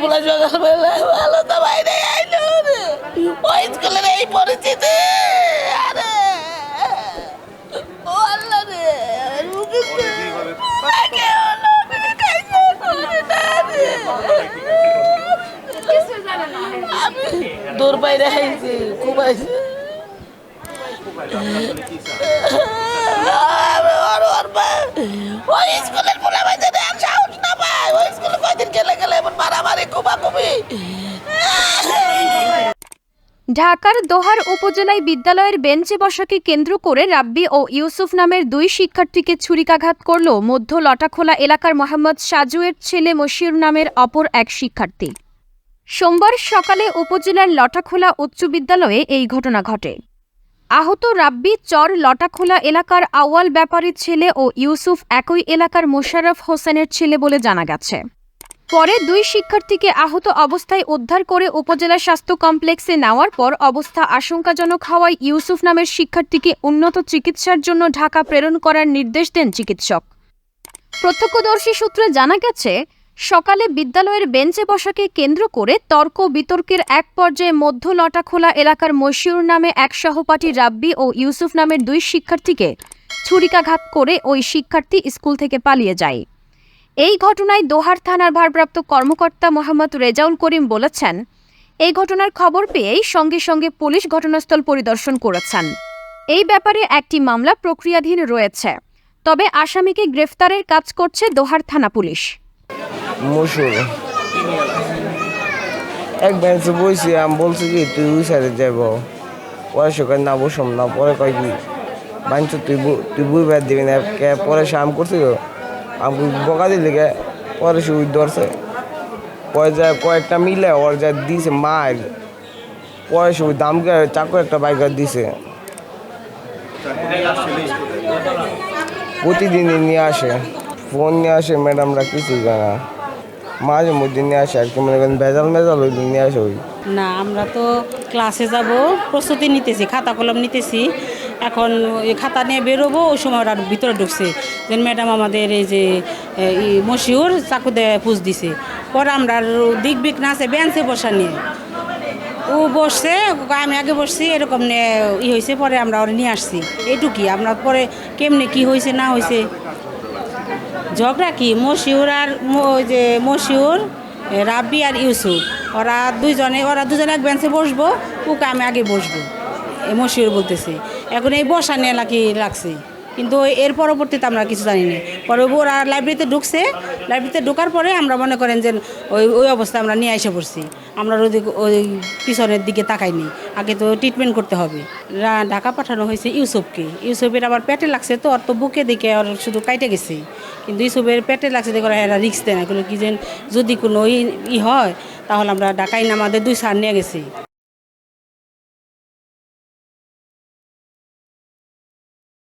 সকালবেলা ভালো তো বাইরে আইলো ওই স্কুলের এই পরিচিতি, আরে। ও আল্লাহ রে আমি দূর বাইরে আইছি, খুব আইছি। ওই স্কুলের পোলা বাইতে আর সাহস না পায় ওই স্কুলে কয়দিন গেলে গেলে এমন ঢাকার দোহার উপজেলায় বিদ্যালয়ের বেঞ্চে বসাকে কেন্দ্র করে রাব্বি ও ইউসুফ নামের দুই শিক্ষার্থীকে ছুরিকাঘাত করল মধ্য লটাখোলা এলাকার মোহাম্মদ সাজুয়ের ছেলে মশিউর নামের অপর এক শিক্ষার্থী। সোমবার সকালে উপজেলার লটাখোলা উচ্চ বিদ্যালয়ে এই ঘটনা ঘটে। আহত রাব্বি চর লটাখোলা এলাকার আওয়াল ব্যাপারীর ছেলে ও ইউসুফ একই এলাকার মোশাররফ হোসেনের ছেলে বলে জানা গেছে। পরে দুই শিক্ষার্থীকে আহত অবস্থায় উদ্ধার করে উপজেলা স্বাস্থ্য কমপ্লেক্সে নেওয়ার পর অবস্থা আশঙ্কাজনক হওয়ায় ইউসুফ নামের শিক্ষার্থীকে উন্নত চিকিৎসার জন্য ঢাকা প্রেরণ করার নির্দেশ দেন চিকিৎসক। প্রত্যক্ষদর্শী সূত্রে জানা গেছে, সকালে বিদ্যালয়ের বেঞ্চে বসাকে কেন্দ্র করে তর্ক বিতর্কের এক পর্যায়ে মধ্য লটাখোলা এলাকার মশিউর নামে এক সহপাঠী রাব্বি ও ইউসুফ নামের দুই শিক্ষার্থীকে ছুরিকাঘাত করে ওই শিক্ষার্থী স্কুল থেকে পালিয়ে যায়। এই ঘটনায় দোহার থানার ভারপ্রাপ্ত কর্মকর্তা মোহাম্মদ রেজাউল করিম বলেছেন, এই ঘটনার খবর পেয়েই সঙ্গে সঙ্গে পুলিশ ঘটনাস্থল পরিদর্শন করেছেন। এই ব্যাপারে একটি মামলা প্রক্রিয়াধীন রয়েছে, তবে আসামিকে গ্রেফতারের কাজ করছে দোহার থানা পুলিশ। এক বেঞ্চে বসি আমি বলছি কি, তুই সাইডে যাব পরে সকাল না বসম না, পরে কয় কি, বাঞ্চ, তুই তুই দিবি না পরে আম করছিল? আমি বকা কে পরে সে ধরছে। পরে যায় কয়েকটা মিলে ওর যা দিছে মার। পরে সে দামকে চাকু একটা বাইক দিছে। প্রতিদিনই নিয়ে আসে, ফোন নিয়ে আসে, ম্যাডামরা কিছু জানা মাঝে মধ্যে নিয়ে আসে আর কি, মনে করেন ভেজাল মেজাল ওই নিয়ে আসে ওই। না, আমরা তো ক্লাসে যাব, প্রস্তুতি নিতেছি, খাতা কলম নিতেছি। এখন এই খাতা নিয়ে বেরোবো, ওই সময় ওরা ভিতরে ঢুকছে। যে ম্যাডাম আমাদের এই যে মশিউর চাকু দিয়ে পুষ দিছে। পরে আমরা দিক বিক না আছে, বেঞ্চে বসা নিয়ে। ও বসছে, আমি আগে বসছি, এরকম নিয়ে ই হয়েছে পরে আমরা ওরা নিয়ে আসছি। এইটুকি, আমরা পরে কেমনে কি হয়েছে না হয়েছে ঝগড়া কি? মশিউর আর ওই যে মশিউর রাব্বি আর ইউসুফ। ওরা দুইজনে, ওরা দুজনে এক বেঞ্চে বসবো, ওকে আমি আগে বসবো। মশিউর বলতেছে। এখন এই বসা নিয়ে নাকি লাগছে। কিন্তু এর পরবর্তীতে আমরা কিছু জানি না পরে ওরা লাইব্রেরিতে ঢুকছে। লাইব্রেরিতে ঢোকার পরে আমরা মনে করেন যে ওই ওই অবস্থা আমরা নিয়ে এসে পড়ছি। আমরা ওই ওই পিছনের দিকে তাকাইনি। আগে তো ট্রিটমেন্ট করতে হবে। ঢাকা পাঠানো হয়েছে ইউসুফকে। ইউসুফের আবার পেটে লাগছে তো ওর তো বুকে দিকে ওর শুধু কাইটে গেছে। কিন্তু ইউসুফের পেটে লাগছে দেখো এরা রিক্স দেয় না। এগুলো কি যেন যদি কোনো ই হয়, তাহলে আমরা ঢাকায় না আমাদের দুই সার নিয়ে গেছি।